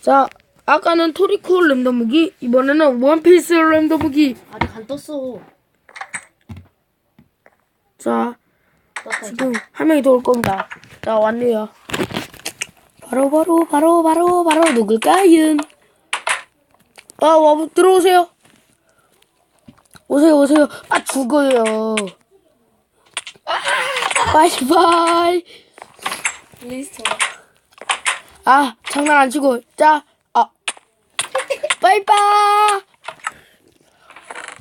자, 아까는 토리코 랜덤 무기, 이번에는 원피스 랜덤 무기. 아직 안 떴어. 자, 떴다. 지금 한 명이 더 올 겁니다. 자, 왔네요. 바로, 바로, 바로, 바로, 바로, 누굴까요? 아, 와, 들어오세요. 오세요, 오세요. 아, 죽어요. 바이바이. 리스트. 아, 장난 안 치고. 자, 아. 바이바이.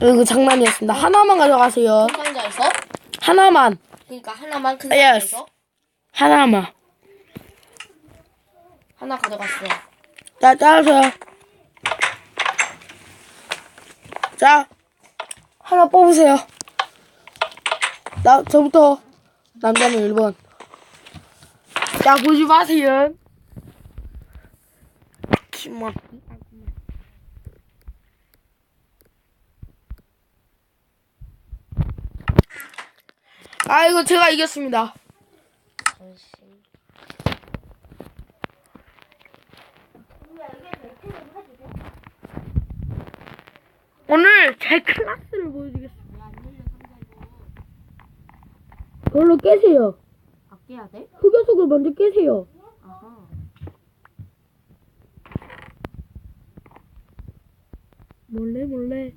이거 장난이었습니다. 하나만 가져가세요. 큰 상자에서. 하나만. 그러니까 하나만 큰 Yes. 상자에서 하나만. 하나 가져갔어. 자, 따라서요. 자, 하나 뽑으세요. 나, 저부터, 남자는 1번. 자, 보지 마세요. 기막. 아, 이거 제가 이겼습니다. 오늘 제 클래스를 보여주겠습니다. 그걸로 깨세요. 바뀌어야 돼? 흑요석을 먼저 깨세요. 아하. 몰래 몰래.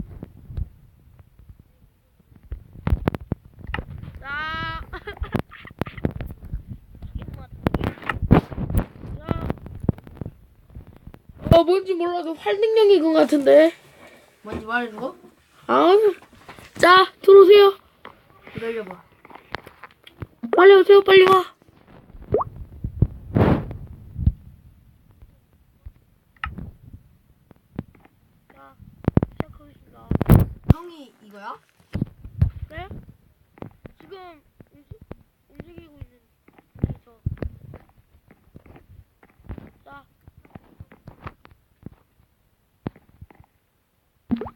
자. 어 뭔지 몰라도 활능력인 것 같은데. 뭔지 말해줘. 아, 자 들어오세요. 기다려봐. 빨리 오세요, 빨리 와. 자, 형이 이거야? 네? 지금 움직, 움직이고 있는 저. 자.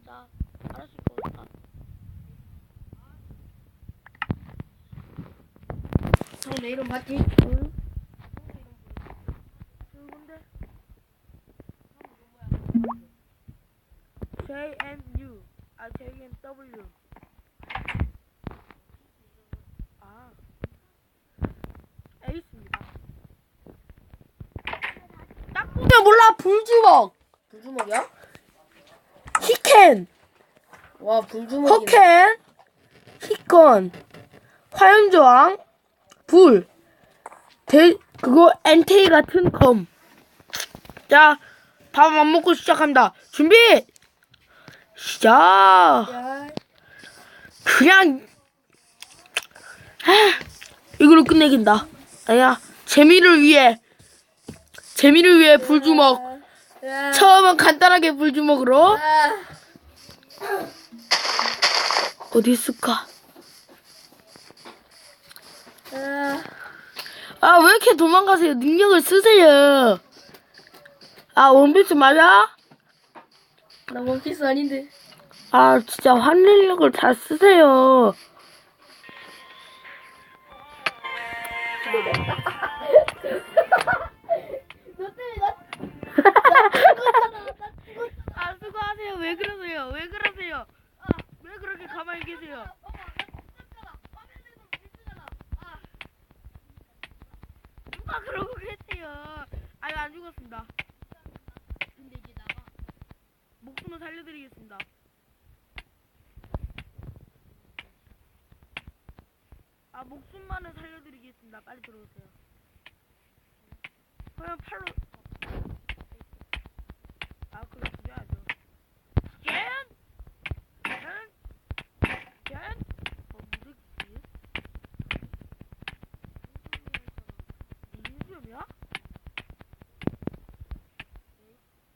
자, 알았을 거다. 형내 이름 맞지? 응? 누 아 JNW 아 에이스입니다 딱 보면 몰라 불주먹 불주먹이야? 히켄 와 불주먹이. 허켄 히건 화염저항 불 대, 그거 엔테이 같은 검. 자, 밥 안 먹고 시작합니다. 준비! 시작! 야. 그냥, 하, 이걸로 끝내긴다. 아니야, 재미를 위해, 재미를 위해 불주먹. 야. 처음은 간단하게 불주먹으로. 아. 어디 있을까? 아. 아, 왜 이렇게 도망가세요? 능력을 쓰세요. 아, 원피스 맞아? 나 원피스 아닌데. 아, 진짜 환능력을 다 쓰세요. 아, 수고하세요. 왜 그러세요? 왜 그러세요? 아, 왜 그렇게 가만히 계세요? 누가 그러고 계세요? 아니, 안 죽었습니다. 근데 이제 나가. 목숨을 살려드리겠습니다. 아, 목숨만은 살려드리겠습니다. 빨리 들어오세요. 그냥 팔로. 아, 그럼 죽여야죠. 젠! 젠! 젠! 어, 무슨 민수염이야?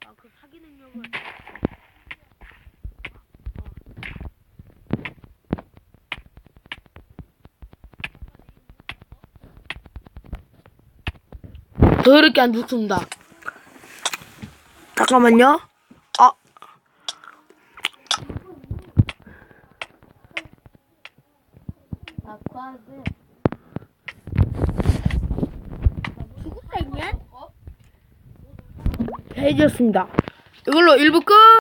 아, 그 사기 능력을. 더럽게 안 죽습니다. 잠깐만요. 아? 해지였습니다. 이걸로 1부 끝!